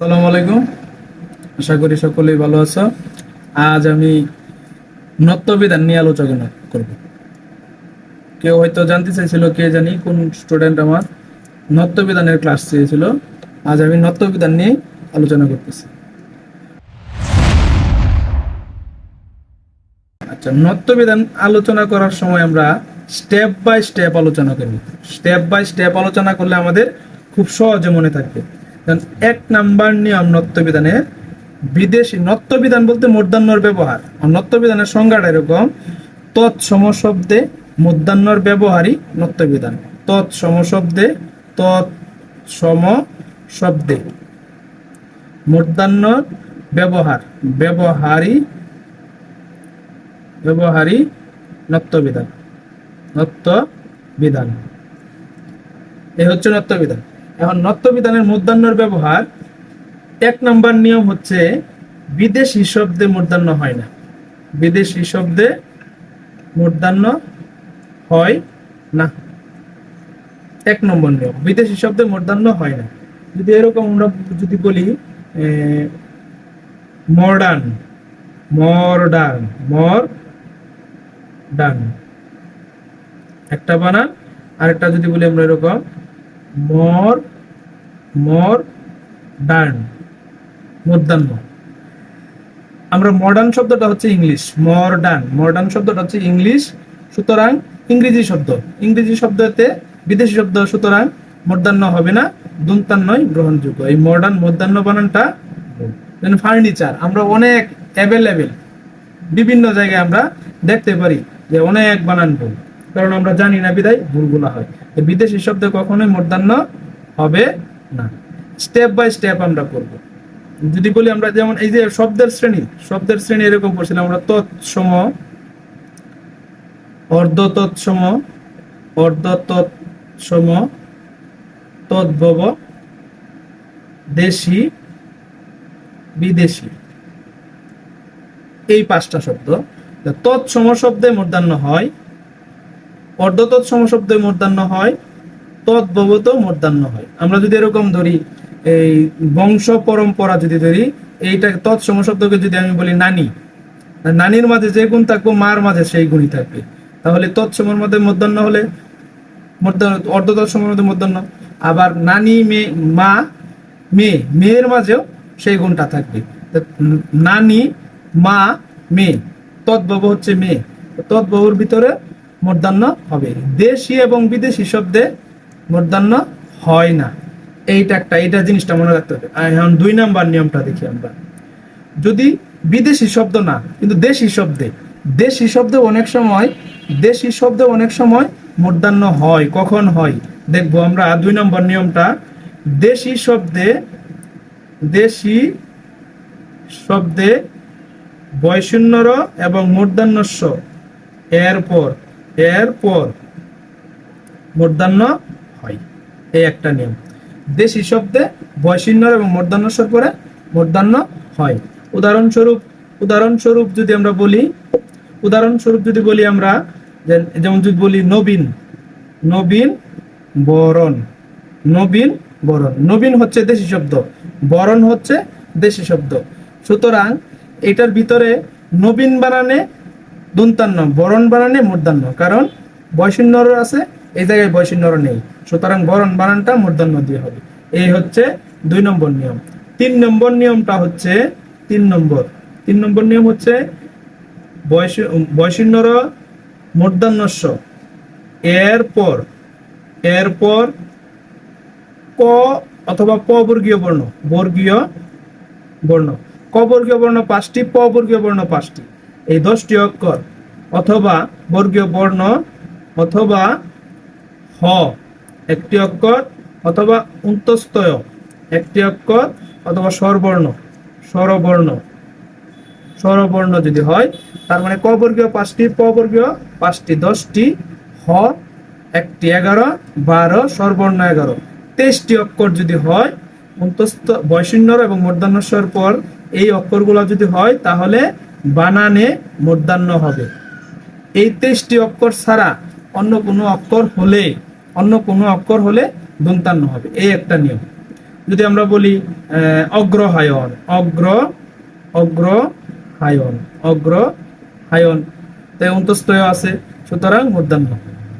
সালাম আলাইকুম। আশা করি সকলেই ভালো আছো। আজ আমি নত্যবিধান নিয়ে আলোচনা করব। কেউ হয়তো জানতে চাইছিল কে জানি কোন স্টুডেন্ট আমার নত্যবিধানের ক্লাস চেয়েছিল। আজ আমি নত্যবিধান নিয়ে আলোচনা করতেছি। আচ্ছা নত্যবিধান আলোচনা করার সময় আমরা স্টেপ বাই স্টেপ আলোচনা করি স্টেপ বাই স্টেপ আলোচনা করলে আমাদের খুব সহজে মনে থাকবে। এক নাম্বার নিয়ম নত্যবিধানের বিদেশি নত্যবিধান বলতে মূর্ধান্যর ব্যবহার। নত্যবিধানের সংজ্ঞাটা এরকম, তৎসম শব্দে মূর্ধান্যর ব্যবহারই নত্যবিধান। তৎসম শব্দে তৎসম শব্দে। মূর্ধান্যর ব্যবহার, ব্যবহারই ব্যবহারী নত্যবিধান। নত্যবিধান। এই হচ্ছে নত্যবিধান। এখন নত্যবিধানের মূর্ধান্যর ব্যবহার, এক নম্বর নিয়ম হচ্ছে বিদেশি শব্দে মূর্ধান্য হয় না। বিদেশি শব্দে মূর্ধান্য হয় না। এক নম্বর নিয়ম, বিদেশি শব্দে মূর্ধান্য হয় না। যদি এরকম আমরা যদি বলি মডার্ন মডার্ন মর ডান একটা বানান, আরেকটা যদি বলি আমরা এরকম মর মর ডান মধ্যাহ্ন। আমরা মডার্ন শব্দটা হচ্ছে ইংলিশ মডার্ন মডার্ন শব্দটা হচ্ছে ইংলিশ সুতরাং ইংরেজি শব্দ। ইংরেজি শব্দতে বিদেশি শব্দ, সুতরাং মধ্যাহ্ন হবে না দন্তান্নয় গ্রহণযোগ্য। এই মডার্ন মধ্যাহ্ন বানানটা ফার্নিচার আমরা অনেক অ্যাভেলেবেল বিভিন্ন জায়গায় আমরা দেখতে পারি যে অনেক বানান ভুল কারণ আমরা জানি না বিদায় ভুলগুলো হয়। বিদেশি শব্দ কখনোই মূর্ধান্য হবে না। স্টেপ বাই স্টেপ আমরা করব। যদি বলি আমরা যেমন এই যে শব্দের শ্রেণি শব্দের শ্রেণি এরকম করছিলাম, আমরা তৎসম অর্ধ তৎসম অর্ধ তৎসম তদ্ভব, দেশি, বিদেশি। এই পাঁচটা শব্দ। তৎসম শব্দে মূর্ধান্য হয় অর্ধ তৎসম শব্দে মূর্ধান্য হয়, তদ্ভবত মূর্ধান্য হয়। আমরা যদি এরকম ধরি, এই বংশ পরম্পরা যদি ধরি, এইটা তৎসম শব্দকে যদি আমি বলি নানি নানির মাঝে যে গুণ থাকব, মার মাঝে সেই গুণই থাকবে। তাহলে তৎসমের মধ্যে মধ্যাহ্ন হলে অর্ধ তৎসমের মধ্যে মধ্যাহ্ন আবার নানি মেয়ে মা মেয়ে মেয়ের মাঝেও সেই গুণটা থাকবে। নানি, মা মেয়ে তদ্ভব হচ্ছে মেয়ে তদ্ভবর ভিতরে মূর্ধান্য হবে। দেশি এবং বিদেশি শব্দে মূর্ধান্য হয় না। এইটা একটা, এইটা জিনিসটা মনে রাখতে হবে। এখন দুই নাম্বার নিয়মটা দেখি আমরা। যদি বিদেশি শব্দ না, কিন্তু দেশি শব্দে দেশি শব্দে অনেক সময়, দেশি শব্দে অনেক সময় মূর্ধান্য হয়, কখন হয়? দেখব আমরা দুই নম্বর নিয়মটা। দেশি শব্দে দেশি শব্দে বয়শূন্যর এবং মূর্ধান্যস্য এরপর এরপর মূর্ধান্য হয়। এই একটা নিয়ম। দেশি শব্দে বয়শূন্যর এবং মূর্ধান্যস্বর পরে মূর্ধান্য হয়। উদাহরণস্বরূপ উদাহরণস্বরূপ যদি আমরা বলি উদাহরণস্বরূপ যদি বলি আমরা যেমন যদি বলি নবীন নবীন বরণ। নবীন বরণ। নবীন হচ্ছে দেশি শব্দ। বরণ হচ্ছে দেশি শব্দ। সুতরাং এটার ভিতরে নবীন বানানে দন্তান্ন, বরণ বানানে মূর্ধান্য। কারণ বয়সিন্নর আছে, এই জায়গায় বয়সিন্নর নেই। সুতরাং বরণ বানানটা মূর্ধান্য দিয়ে হবে। এই হচ্ছে দুই নম্বর নিয়ম। তিন নম্বর নিয়মটা হচ্ছে তিন নম্বর। তিন নম্বর নিয়ম হচ্ছে বয়স বয়সিন্নর মূর্ধান্যস্য এরপর এরপর ক অথবা প বর্গীয় বর্ণ বর্গীয় বর্ণ। ক বর্গীয় বর্ণ পাঁচটি, প বর্গীয় বর্ণ পাঁচটি। এই দশটি অক্ষর অথবা বর্গীয় বর্ণ অথবা হ, একটি অক্ষর অথবা উন্তস্তয় একটি অক্ষর অথবা স্বরবর্ণ স্বরবর্ণ স্বরবর্ণ যদি হয়, তার মানে ক বর্গীয় পাঁচটি, প বর্গীয় পাঁচটি, দশটি, হ একটি এগারো, বারো, স্বরবর্ণ এগারো। তেইশটি অক্ষর যদি হয় অন্তস্থ বয়সিন্নর এবং মূর্ধান্যস্বর পর এই অক্ষরগুলো যদি হয়, তাহলে বানানে মূর্ধান্য হবে। এই তেইশটি অক্ষর ছাড়া অন্য কোনো অক্ষর হলে, অন্য কোনো অক্ষর হলে দন্তান্ন হবে। এই একটা নিয়ম। যদি আমরা বলি অগ্রহায়ন অগ্র অগ্রহায়ন অগ্রহায়ন তাই অন্তস্থয় আছে, সুতরাং মূর্ধন্য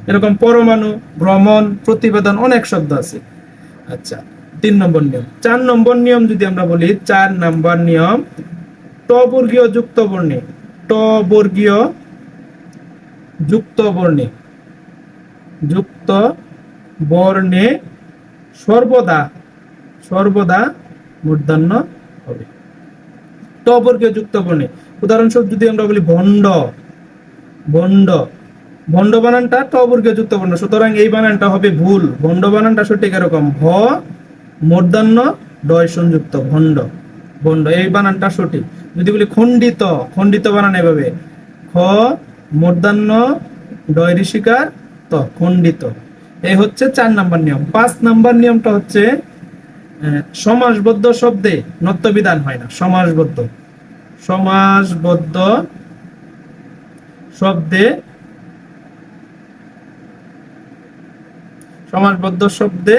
এরকম পরমাণু, ভ্রমণ, প্রতিবেদন অনেক শব্দ আছে। আচ্ছা তিন নম্বর নিয়ম। চার নম্বর নিয়ম যদি আমরা বলি, চার নম্বর নিয়ম, ট বর্গীয় যুক্ত বর্ণে, ট যুক্ত বর্ণে যুক্ত বর্ণে সর্বদা সর্বদা মূর্ধন্য হবে। ট বর্গীয় যুক্ত বর্ণে উদাহরণস্বরূপ যদি আমরা বলি ভণ্ড ভণ্ড ভণ্ড বানানটা ট বর্গীয় যুক্ত বর্ণ সুতরাং এই বানানটা হবে ভুল। ভণ্ড বানানটা সঠিক এরকম। ভ, মূর্ধন্য, ডয় সংযুক্ত, ভণ্ড ভণ্ড। এই বানানটা সঠিক। যদি বলি খণ্ডিত খণ্ডিত বানান এভাবে। খ মূর্ধন্য ডয় ঋষিকার ত, খণ্ডিত। এই হচ্ছে চার নাম্বার নিয়ম। পাঁচ নাম্বার নিয়মটা হচ্ছে সমাসবদ্ধ শব্দে নত্যবিধান হয় না। সমাসবদ্ধ। সমাসবদ্ধ শব্দে সমাসবদ্ধ শব্দে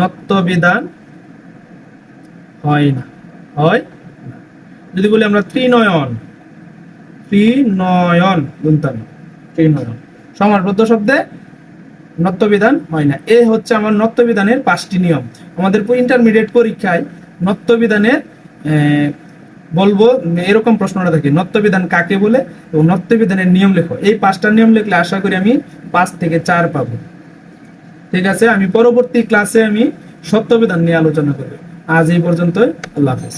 নত্যবিধান হয় না। হয় যদি বলি আমরা ত্রিনয়ন ত্রিনয়ন গুনতাম ত্রিনয়ন। সমাসবদ্ধ শব্দে নত্যবিধান হয় না। এ হচ্ছে আমার নত্যবিধানের পাঁচটি নিয়ম। আমাদের ইন্টারমিডিয়েট পরীক্ষায় নত্যবিধানের বলব, এরকম প্রশ্নটা থাকে, নত্যবিধান কাকে বলে এবং নত্যবিধানের নিয়ম লেখো। এই পাঁচটা নিয়ম লিখলে আশা করি আমি পাঁচ থেকে চার পাবো। ঠিক আছে? আমি পরবর্তী ক্লাসে আমি সত্যবিধান নিয়ে আলোচনা করব। আজ এই পর্যন্তই। আল্লাহ হাফেজ।